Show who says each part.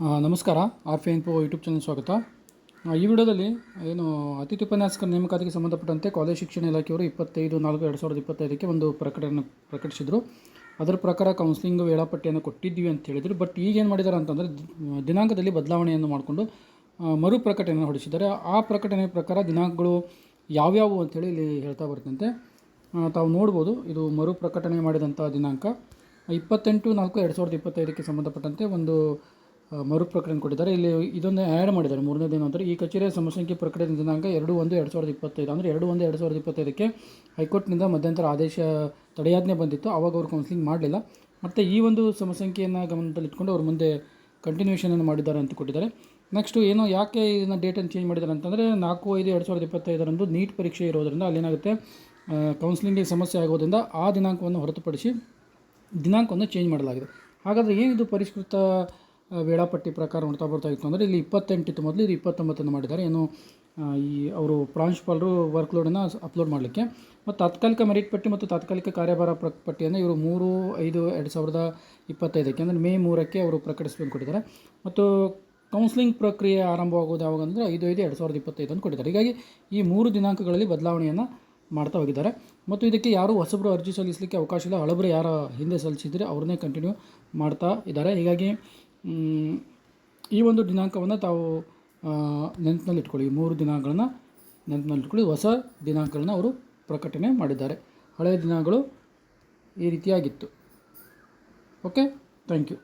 Speaker 1: ನಮಸ್ಕಾರ. R F info YouTube channel ಸ್ವಾಗತ. ಈ ವಿಡಿಯೋದಲ್ಲಿ ಏನು ಅತಿಥಿ ಉಪನ್ಯಾಸಕರ ನೇಮಕಾತಿಗೆ ಸಂಬಂಧಪಟ್ಟಂತೆ ಕಾಲೇಜ್ ಶಿಕ್ಷಣ ಇಲಾಖೆಯವರು ಇಪ್ಪತ್ತೈದು ನಾಲ್ಕು ಎರಡು ಸಾವಿರದ ಇಪ್ಪತ್ತೈದಕ್ಕೆ ಒಂದು ಪ್ರಕಟಣೆ ಪ್ರಕಟಿಸಿದರು. ಅದರ ಪ್ರಕಾರ ಕೌನ್ಸಿಲಿಂಗ್ ವೇಳಾಪಟ್ಟಿಯನ್ನು ಕೊಟ್ಟಿದ್ದೀವಿ ಅಂತ ಹೇಳಿದರು. ಬಟ್ ಈಗ ಏನು ಮಾಡಿದ್ದಾರೆ ಅಂತಂದರೆ ದಿನಾಂಕದಲ್ಲಿ ಬದಲಾವಣೆಯನ್ನು ಮಾಡಿಕೊಂಡು ಮರು ಪ್ರಕಟಣೆಯನ್ನು ಹೊರಡಿಸಿದ್ದಾರೆ. ಆ ಪ್ರಕಟಣೆ ಪ್ರಕಾರ ದಿನಾಂಕಗಳು ಯಾವ್ಯಾವು ಅಂತೇಳಿ ಇಲ್ಲಿ ಹೇಳ್ತಾ ಬರ್ತಂತೆ. ತಾವು ನೋಡ್ಬೋದು, ಇದು ಮರು ಪ್ರಕಟಣೆ ಮಾಡಿದಂಥ ದಿನಾಂಕ. ಇಪ್ಪತ್ತೆಂಟು ನಾಲ್ಕು ಎರಡು ಸಾವಿರದ ಇಪ್ಪತ್ತೈದಕ್ಕೆ ಸಂಬಂಧಪಟ್ಟಂತೆ ಒಂದು ಮರು ಪ್ರಕಟಣೆ ಕೊಟ್ಟಿದ್ದಾರೆ. ಇಲ್ಲಿ ಇದನ್ನು ಆ್ಯಡ್ ಮಾಡಿದ್ದಾರೆ. ಮೂರನೇ ದಿನ ಅಂದರೆ ಈ ಕಚೇರಿಯ ಸಮಸಂಖ್ಯೆ ಪ್ರಕಟಣೆ ದಿನಾಂಕ ಎರಡು ಒಂದು ಎರಡು ಸಾವಿರದ ಇಪ್ಪತ್ತೈದು. ಅಂದರೆ ಎರಡು ಒಂದು ಎರಡು ಸಾವಿರದ ಇಪ್ಪತ್ತೈದಕ್ಕೆ ಹೈಕೋರ್ಟ್ನಿಂದ ಮಧ್ಯಂತರ ಆದೇಶ ತಡೆಯಾಜ್ಞೆ ಬಂದಿತ್ತು. ಆವಾಗ ಅವರು ಕೌನ್ಸಿಲಿಂಗ್ ಮಾಡಲಿಲ್ಲ. ಮತ್ತು ಈ ಒಂದು ಸಮಸಂಖ್ಯೆಯನ್ನು ಗಮನದಲ್ಲಿಟ್ಕೊಂಡು ಅವರು ಮುಂದೆ ಕಂಟಿನ್ಯೂಷನನ್ನು ಮಾಡಿದ್ದಾರೆ ಅಂತ ಕೊಟ್ಟಿದ್ದಾರೆ. ನೆಕ್ಸ್ಟು ಏನೋ, ಯಾಕೆ ಇದನ್ನು ಡೇಟನ್ನು ಚೇಂಜ್ ಮಾಡಿದ್ದಾರೆ ಅಂತಂದರೆ ನಾಲ್ಕು ಐದು ಎರಡು ಸಾವಿರದ ಇಪ್ಪತ್ತೈದರಂದು ನೀಟ್ ಪರೀಕ್ಷೆ ಇರೋದರಿಂದ ಅಲ್ಲೇನಾಗುತ್ತೆ? ಕೌನ್ಸಿಲಿಂಗಿಗೆ ಸಮಸ್ಯೆ ಆಗೋದ್ರಿಂದ ಆ ದಿನಾಂಕವನ್ನು ಹೊರತುಪಡಿಸಿ ದಿನಾಂಕವನ್ನು ಚೇಂಜ್ ಮಾಡಲಾಗಿದೆ. ಹಾಗಾದರೆ ಏನಿದು ಪರಿಷ್ಕೃತ ವೇಳಾಪಟ್ಟಿ ಪ್ರಕಾರ ನೋಡ್ತಾ ಬರ್ತಾ ಇತ್ತು ಅಂದರೆ ಇಲ್ಲಿ ಇಪ್ಪತ್ತೆಂಟಿತ್ತು ಮೊದಲು, ಇದು ಇಪ್ಪತ್ತೊಂಬತ್ತನ್ನು ಮಾಡಿದ್ದಾರೆ. ಏನು ಈ ಅವರು ಪ್ರಾಂಶುಪಾಲರು ವರ್ಕ್ ಲೋಡನ್ನು ಅಪ್ಲೋಡ್ ಮಾಡಲಿಕ್ಕೆ. ಮತ್ತು ತಾತ್ಕಾಲಿಕ ಮೆರಿಟ್ ಪಟ್ಟಿ ಮತ್ತು ತಾತ್ಕಾಲಿಕ ಕಾರ್ಯಭಾರ ಪ್ರ ಪಟ್ಟಿಯನ್ನು ಇವರು ಮೂರು, ಐದು, ಎರಡು ಸಾವಿರದ ಇಪ್ಪತ್ತೈದಕ್ಕೆ ಅಂದರೆ ಮೇ ಮೂರಕ್ಕೆ ಅವರು ಪ್ರಕಟಿಸಬೇಕು ಕೊಟ್ಟಿದ್ದಾರೆ. ಮತ್ತು ಕೌನ್ಸಿಲಿಂಗ್ ಪ್ರಕ್ರಿಯೆ ಆರಂಭವಾಗೋದು ಯಾವಾಗ ಅಂದರೆ ಐದು ಐದು, ಎರಡು ಸಾವಿರದ ಇಪ್ಪತ್ತೈದು ಅಂತ ಕೊಟ್ಟಿದ್ದಾರೆ. ಹೀಗಾಗಿ ಈ ಮೂರು ದಿನಾಂಕಗಳಲ್ಲಿ ಬದಲಾವಣೆಯನ್ನು ಮಾಡ್ತಾ ಹೋಗಿದ್ದಾರೆ. ಮತ್ತು ಇದಕ್ಕೆ ಯಾರು ಹೊಸಬರು ಅರ್ಜಿ ಸಲ್ಲಿಸಲಿಕ್ಕೆ ಅವಕಾಶ ಇಲ್ಲ, ಹಳಬರು ಯಾರ ಹಿಂದೆ ಸಲ್ಲಿಸಿದರೆ ಅವ್ರನ್ನೇ ಕಂಟಿನ್ಯೂ ಮಾಡ್ತಾ ಇದ್ದಾರೆ. ಹೀಗಾಗಿ ಈ ಒಂದು ದಿನಾಂಕವನ್ನು ತಾವು ನೆನಪಿನಲ್ಲಿ ಇಟ್ಕೊಳ್ಳಿ ಈ ಮೂರು ದಿನಾಂಕಗಳನ್ನ ನೆನಪಿನಲ್ಲಿ ಇಟ್ಕೊಳ್ಳಿ ಹೊಸ ದಿನಾಂಕಗಳನ್ನು ಅವರು ಪ್ರಕಟಣೆ ಮಾಡಿದ್ದಾರೆ. ಹಳೆಯ ದಿನಗಳು ಈ ರೀತಿಯಾಗಿತ್ತು. Okay thank you